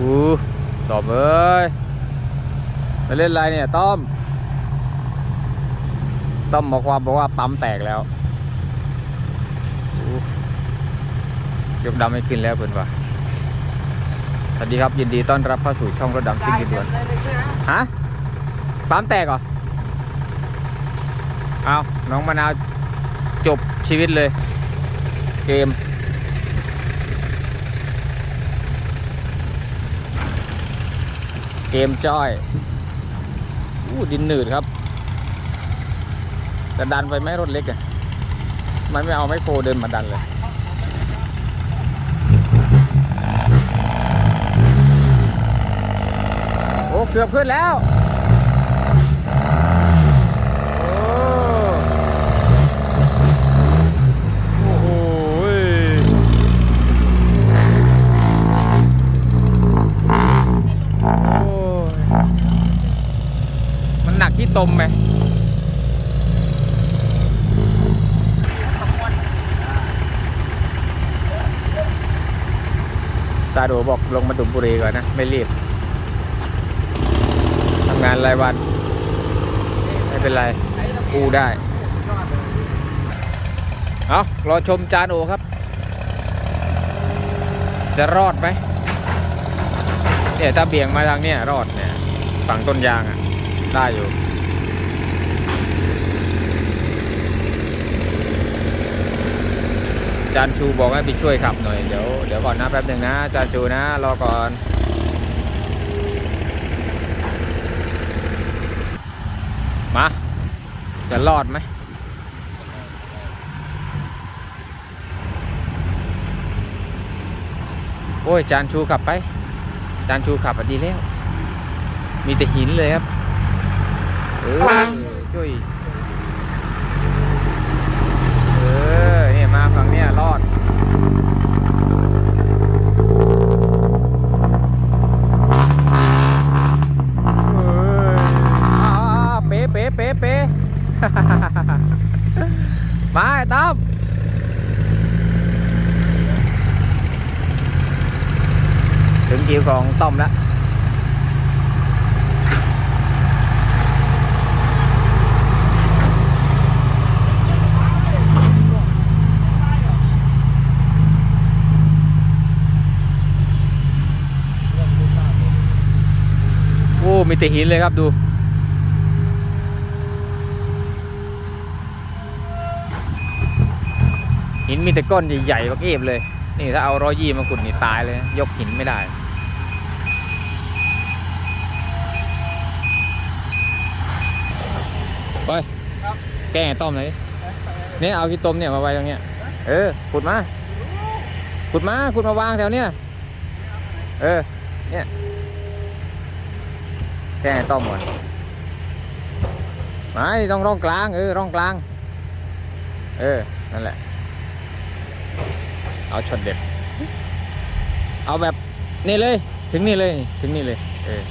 อู้ตอบเอ้ยไปเล่นอะไรเนี่ยต้อม ต้อมบอกความบอกว่าปั๊มแตกแล้วยกดำไม่ขึ้นแล้วเพื่อนว่ะสวัสดีครับยินดีต้อนรับเข้าสู่ช่องรถดำซิ่งดินด่วนฮะปั๊มแตกเหรอเอาน้องมะนาวจบชีวิตเลย เกม เกมจ้อยอู้ดินหนืดครับจะดันไปไหมรถเล็กอะมันไม่เอาไมโครเดินมาดันเลยโอ้เกือบขึ้นแล้ว โอ้โหโอ้ย มันหนักที่ตมไหมตาโดบอกลงมาดุมบุรีก่อนนะ ไม่รีบทำงานรายวัน ไม่เป็นไรกู้ได้ เอารอชมจานโอครับ จะรอดไหมเนี่ยถ้าเบี่ยงมาทางเนี้ยรอดเนี่ย ฝั่งต้นยางอะ ได้อยู่ จานชูบอกให้ไปช่วยขับหน่อยเดี๋ยวเดี๋ยวก่อนนะแป๊บหนึ่งนะจานชูนะรอก่อนมาจะรอดไหมโอ้ยจานชูขับไปจานชูขับดีแล้ว มีแต่หินเลยครับเออช่วย เออเนี่ยมาฝั่งเนี้ยรอด เอ้ยอ่าเป๊ะเป๊ะเป๊ะเป๊ะ มาไอ้ต้อมถึงคิ วของต้อมแล้วโอ้มีแต่หินเลยครับดูหินมีแต่ก้อนใหญ่ๆบักเอฟเลย นี่ถ้าเอาร้อยยี่มาขุดนี่ตายเลย ยกหินไม่ได้ ไปแกล้งไอ้ต้อมเลยเนี่ยเอาขี้ต้มเนี่ยมาไว้ตรงเนี้ย เออขุดมา ขุดมาขุดมาวางแถวเนี้ย เออ เนี่ย แกล้งไอ้ต้อมก่อนไม่ต้องร่องกลาง เออร่องกลาง เออ นั่นแหละ เอาช็อตเด็ด เอาแบบนี่เลย ถึงนี่เลย ถึงนี่เลย เออ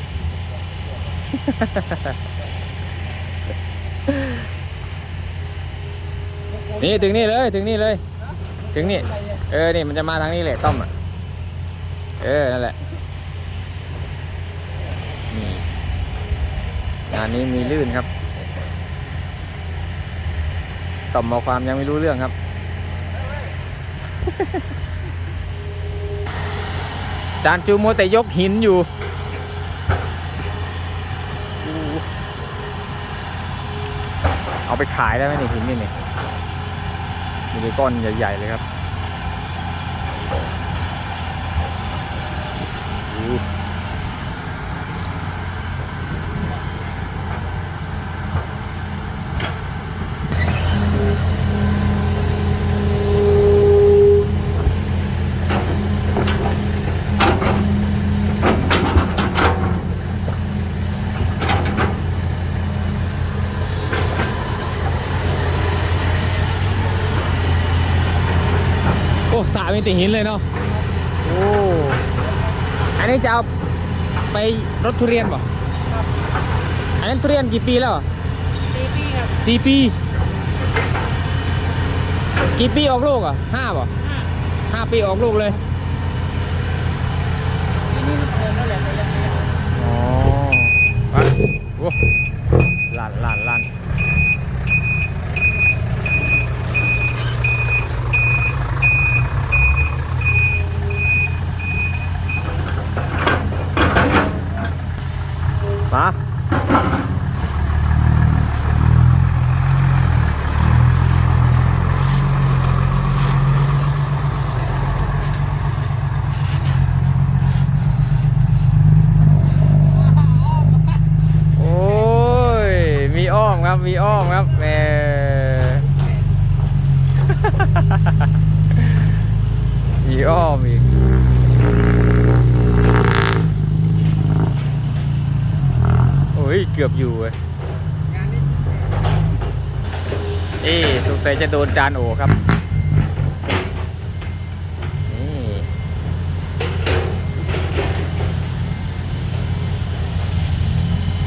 นี่ถึงนี่เลยถึงนี่เลย ถึงนี่ เออ นี่มันจะมาทางนี้แหละต้อมอะ เออ นั่นแหละ นี่งานนี้มีลื่นครับ ต่อมเอาความยังไม่รู้เรื่องครับ จานจูโมแต่ยกหินอยู่เอาไปขายได้ไหมนี่หินนี่นี่ เป็นก้อนใหญ่ ๆ เลยครับ มีแต่หินเลยเนาะโอ้อันนี้จะเอาไปรถทุเรียนป่ะอันนั้นทุเรียนกี่ปีแล้วสี่ปีครับสี่ปี กี่ปีออกลูกอะห้าป่ะห้าปีออกลูกเลยอ๋อไปโอ้หลานหลาน มาโอ้ย มีอ้อมครับ มีอ้อมครับแหม มีอ้อมอีก โอ้ย เกือบอยู่เว้ยเอ๊ะสงสัยจะโดนจานโอครับ นี่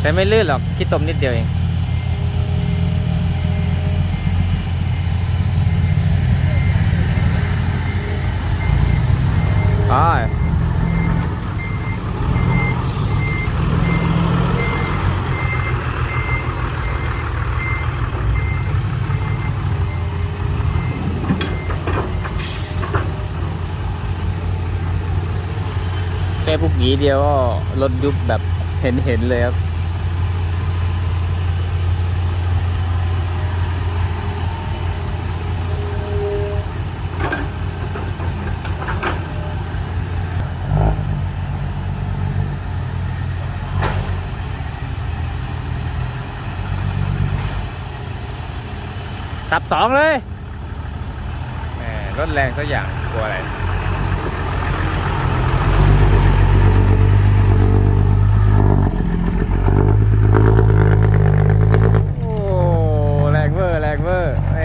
แต่ไม่ลื่นหรอกคิดตมนิดเดียวเอง ไปแค่พ วกหยีเดียวก็รถยุบแบบเห็นเห็นๆเลยครับ สับสองเลยแหมรถแรงสักอย่างกลัวอะไร โอ้ แรงเวอร์ แรงเวอร์แหม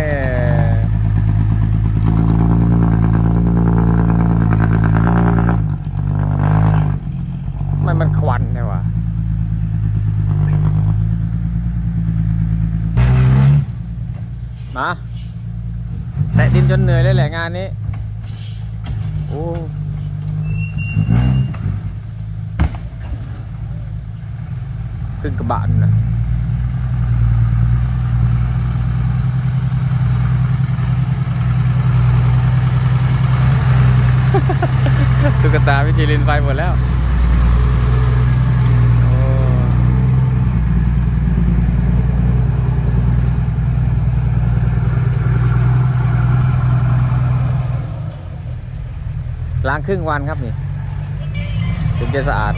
มันมันควันเนี่ยวะ มาแสะดินจนเหนื่อยเลยแหละงานนี้ โอ้ขึ้นกระบะนั่นนะตุ๊กตาวิจิลินไปหมดแล้ว ล้างครึ่งวันครับนี่ถึงจะสะอาด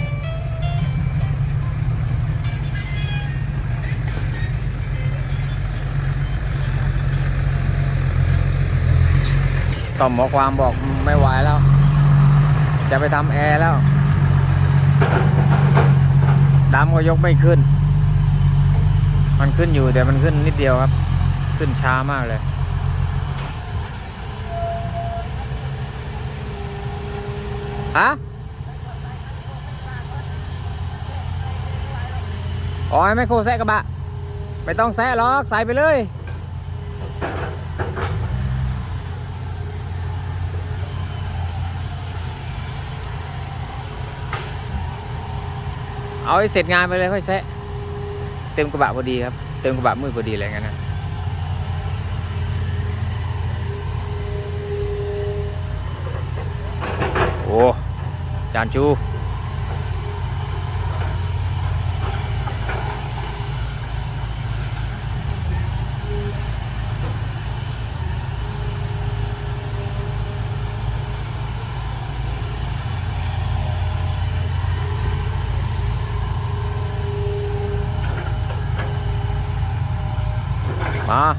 ต่อมหมอความบอกไม่ไหวแล้ว จะไปทำแอร์แล้วดำก็ยกไม่ขึ้น มันขึ้นอยู่แต่มันขึ้นนิดเดียวครับ ขึ้นช้ามากเลย ฮะอ๋อให้แม่โคแซะกระบะ ไม่ต้องแซะหรอกใส่ไปเลย เอาให้เสร็จงานไปเลยค่อยแซะเต็มกระบะพอดีครับ เต็มกระบะมือพอดีอะไรเงั้นนะ โอ้จา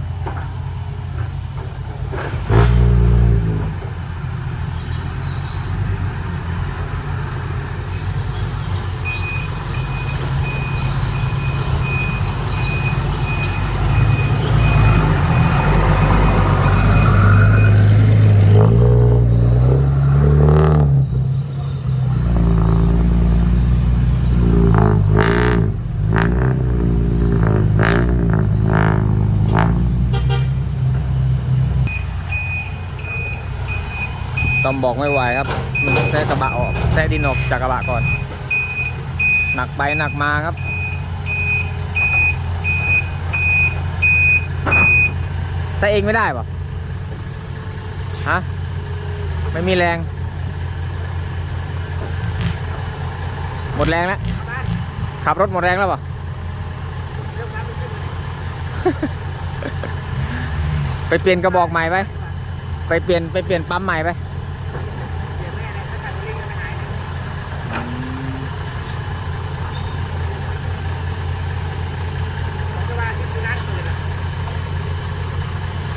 บอกไม่ไหวครับ มันแทะกระบะออกแทะดินออกจากกระบะก่อน หนักไปหนักมาครับแทะเองไม่ได้ปะฮะ ไม่มีแรง หมดแรงแล้วขับรถหมดแรงแล้วปะไปเปลี่ยนกระบอกใหม่ไป ไปเปลี่ยนไปเปลี่ยนปั๊มใหม่ไป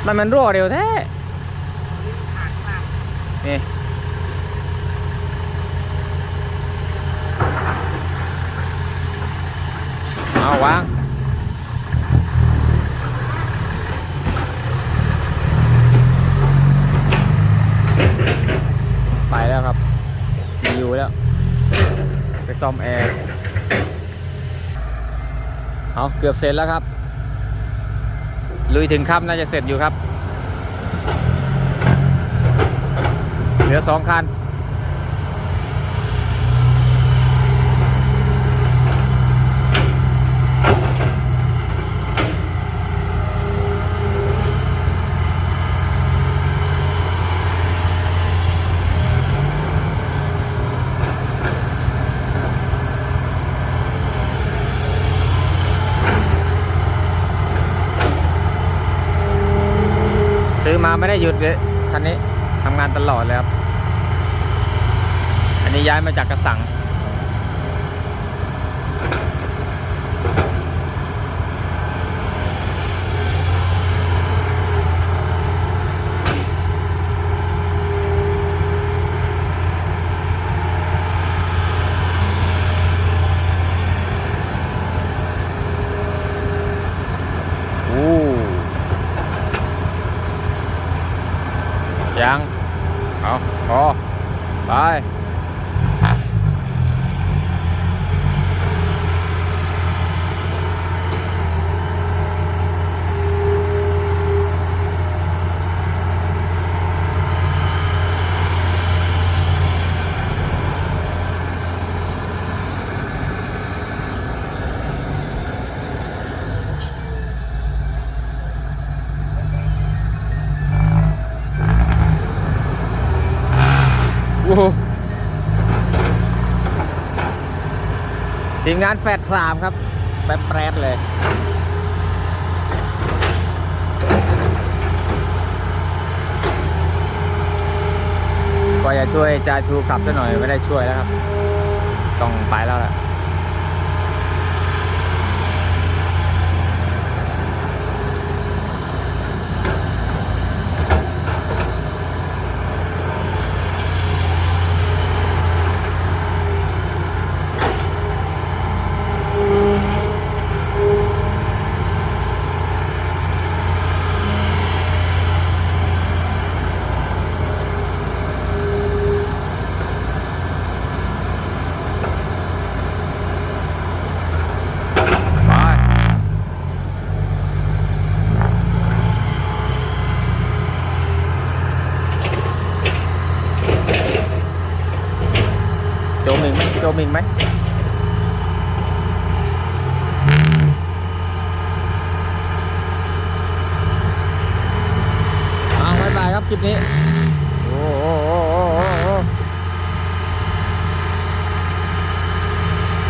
มันมันรั่วเร็วแท้นี่เอาวางไปแล้วครับมีอยู่แล้ว ไปซ่อมแอร์เอาเกือบเสร็จแล้วครับ ลุยถึงค่ำน่าจะเสร็จอยู่ครับ เหลือสองคัน ไม่ได้หยุดเลยคันนี้ทำงานตลอดเลยครับ อันนี้ย้ายมาจากกระสัง โอ้ ยัง เอาพอไป โอ้โห ทีมงานแฟดสามครับ แป๊บแปรดเลย ก็จะช่วยจาชูขับซะหน่อยไม่ได้ช่วยแล้วครับ ต้องไปแล้วแหละ ไป โจมอีกไหมโจมอีกไหมเอาบายบายครับคลิปนี้